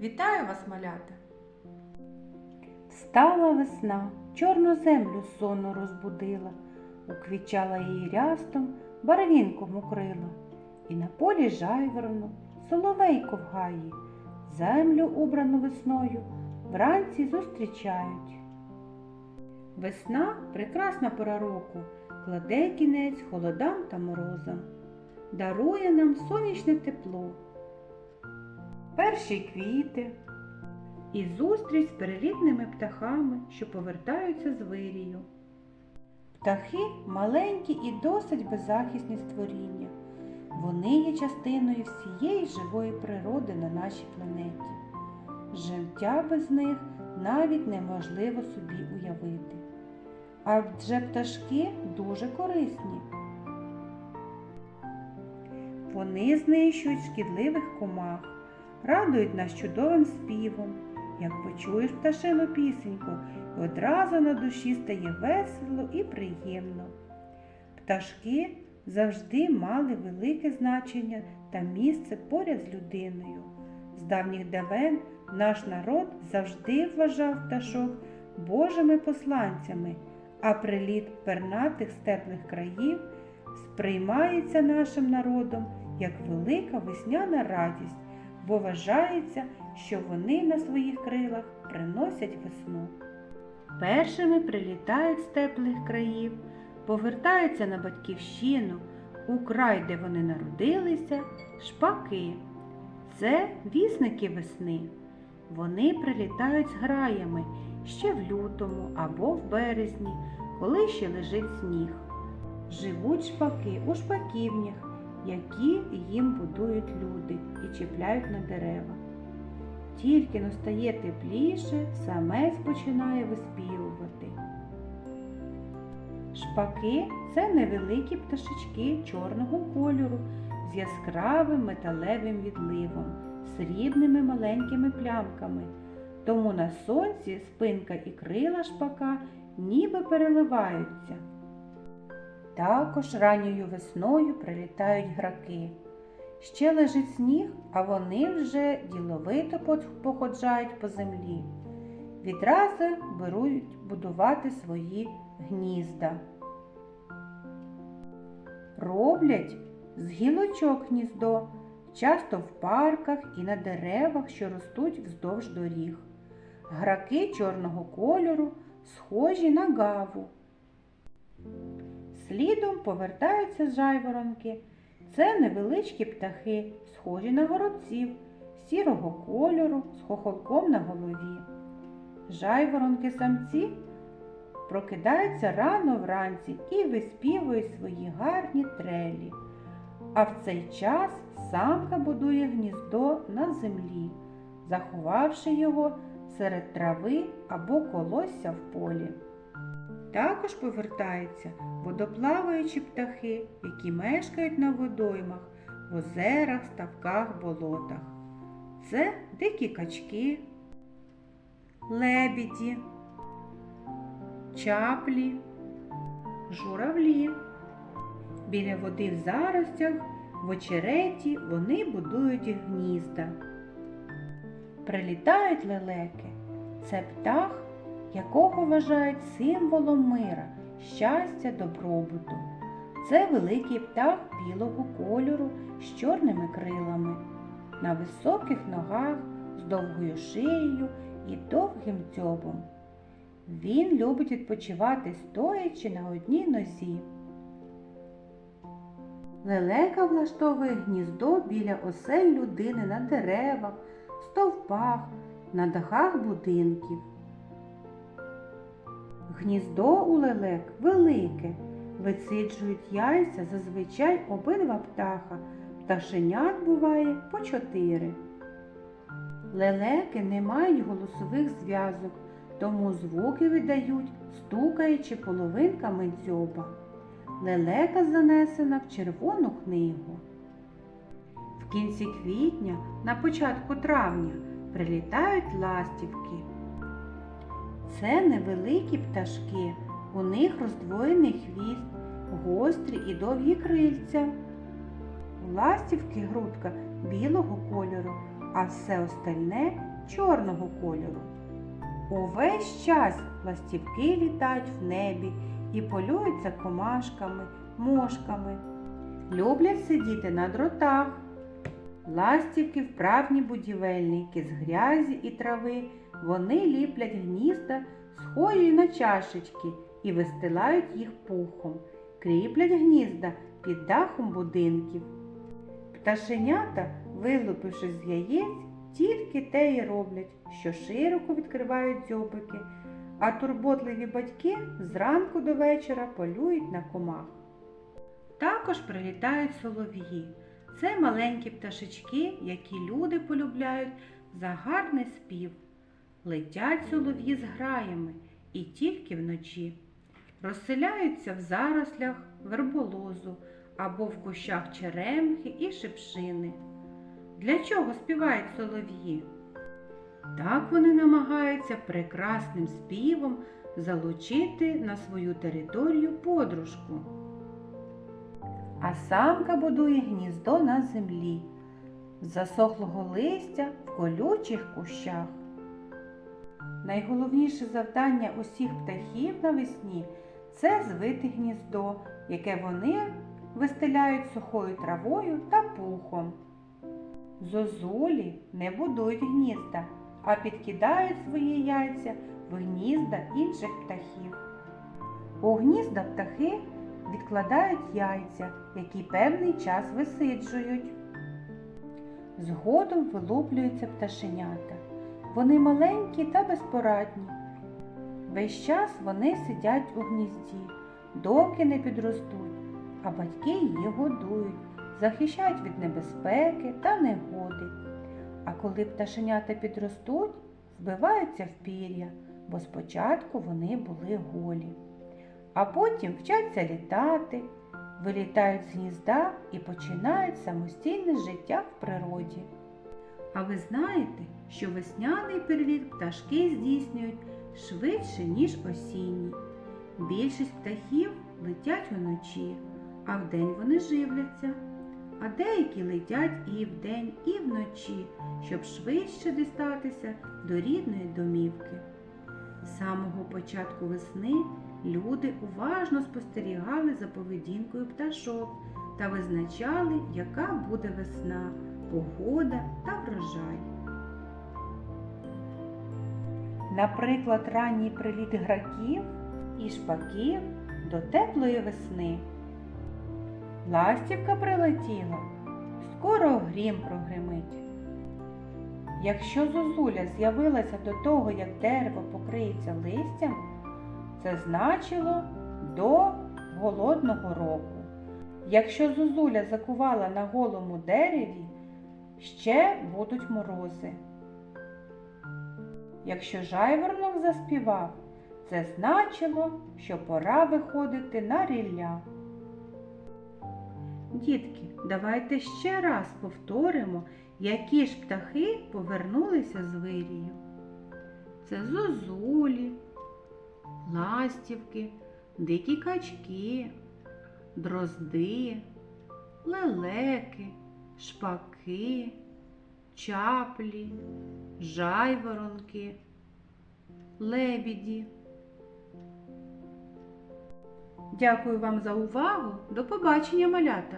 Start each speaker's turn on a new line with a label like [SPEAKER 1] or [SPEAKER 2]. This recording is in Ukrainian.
[SPEAKER 1] Вітаю вас, малята!
[SPEAKER 2] Встала весна, чорну землю сонну розбудила, уквічала її рястом, барвінком укрила, і на полі жайворонок, соловейко в землю убрану весною вранці зустрічають. Весна прекрасна пора року, кладе кінець холодам та морозам, дарує нам сонячне тепло, перші квіти, і зустріч з перелітними птахами, що повертаються з вирію. Птахи маленькі і досить беззахисні створіння. Вони є частиною всієї живої природи на нашій планеті. Життя без них навіть неможливо собі уявити. Адже пташки дуже корисні. Вони знищують шкідливих комах, радують нас чудовим співом. Як почуєш пташину пісеньку, і одразу на душі стає весело і приємно. Пташки завжди мали велике значення та місце поряд з людиною. З давніх давен наш народ завжди вважав пташок Божими посланцями, а приліт пернатих з теплих країв сприймається нашим народом як велика весняна радість бо вважається, що вони на своїх крилах приносять весну. Першими прилітають з теплих країв, повертаються на батьківщину, у край, де вони народилися, шпаки. Це вісники весни. Вони прилітають з граями ще в лютому або в березні, коли ще лежить сніг. Живуть шпаки у шпаківнях, які їм будують люди і чіпляють на дерева. Тільки настає тепліше, самець починає виспівувати. Шпаки це невеликі пташечки чорного кольору з яскравим металевим відливом, срібними маленькими плямками. Тому на сонці спинка і крила шпака ніби переливаються. Також ранньою весною прилітають граки. Ще лежить сніг, а вони вже діловито походжають по землі. Відразу беруть будувати свої гнізда. Роблять з гілочок гніздо, часто в парках і на деревах, що ростуть вздовж доріг. Граки чорного кольору схожі на гаву. Слідом повертаються жайворонки. Це невеличкі птахи, схожі на горобців, сірого кольору з хохолком на голові. Жайворонки самці прокидаються рано вранці і виспівують свої гарні трелі. А в цей час самка будує гніздо на землі, заховавши його серед трави або колосся в полі. Також повертаються водоплаваючі птахи, які мешкають на водоймах, в озерах, ставках, болотах. Це дикі качки, лебіді, чаплі, журавлі. Біля води в заростях, в очереті вони будують гнізда. Прилітають лелеки. Це птах, якого вважають символом мира, щастя, добробуту. Це великий птах білого кольору з чорними крилами, на високих ногах, з довгою шиєю і довгим дзьобом. Він любить відпочивати стоячи на одній нозі. Лелека влаштовує гніздо біля осель людини на деревах, стовпах, на дахах будинків. Гніздо у лелек велике, висиджують яйця зазвичай обидва птаха, пташенят буває по чотири. Лелеки не мають голосових зв'язок, тому звуки видають, стукаючи половинками дзьоба. Лелека занесена в червону книгу. В кінці квітня, на початку травня, прилітають ластівки. Це невеликі пташки, у них роздвоєний хвіст, гострі і довгі крильця. У ластівки грудка білого кольору, а все остальне чорного кольору. Увесь час ластівки літають в небі і полюються комашками, мошками. Люблять сидіти на дротах. Ластівки вправні будівельники з грязі і трави. Вони ліплять гнізда, схожі на чашечки, і вистилають їх пухом, кріплять гнізда під дахом будинків. Пташенята, вилупившись з яєць, тільки те й роблять, що широко відкривають дзьобики, а турботливі батьки зранку до вечора полюють на комах. Також прилітають солов'ї. Це маленькі пташечки, які люди полюбляють за гарний спів. Летять солов'ї з граями і тільки вночі. Розселяються в зарослях верболозу або в кущах черемхи і шипшини. Для чого співають солов'ї? Так вони намагаються прекрасним співом залучити на свою територію подружку. А самка будує гніздо на землі, засохлого листя в колючих кущах. Найголовніше завдання усіх птахів навесні це звити гніздо, яке вони вистеляють сухою травою та пухом. Зозулі не будують гнізда, а підкидають свої яйця в гнізда інших птахів. У гнізда птахи відкладають яйця, які певний час висиджують. Згодом вилуплюються пташенята. Вони маленькі та безпорадні. Весь час вони сидять у гнізді, доки не підростуть, а батьки їх годують, захищають від небезпеки та негоди. А коли пташенята підростуть, вбиваються в пір'я, бо спочатку вони були голі. А потім вчаться літати, вилітають з гнізда і починають самостійне життя в природі. А ви знаєте, що весняний переліт пташки здійснюють швидше, ніж осінній. Більшість птахів летять уночі, а вдень вони живляться. А деякі летять і вдень, і вночі, щоб швидше дістатися до рідної домівки. З самого початку весни люди уважно спостерігали за поведінкою пташок та визначали, яка буде весна, погода та врожай. Наприклад, ранній приліт граків і шпаків до теплої весни. Ластівка прилетіла, скоро грім прогримить. Якщо зозуля з'явилася до того, як дерево покриється листям, це значило до голодного року. Якщо зозуля закувала на голому дереві, ще будуть морози. Якщо жайворонок заспівав, це значило, що пора виходити на рілля. Дітки, давайте ще раз повторимо, які ж птахи повернулися з вирію. Це зозулі, ластівки, дикі качки, дрозди, лелеки, шпаки, чаплі, жайворонки, лебіді. Дякую вам за увагу. До побачення, малята!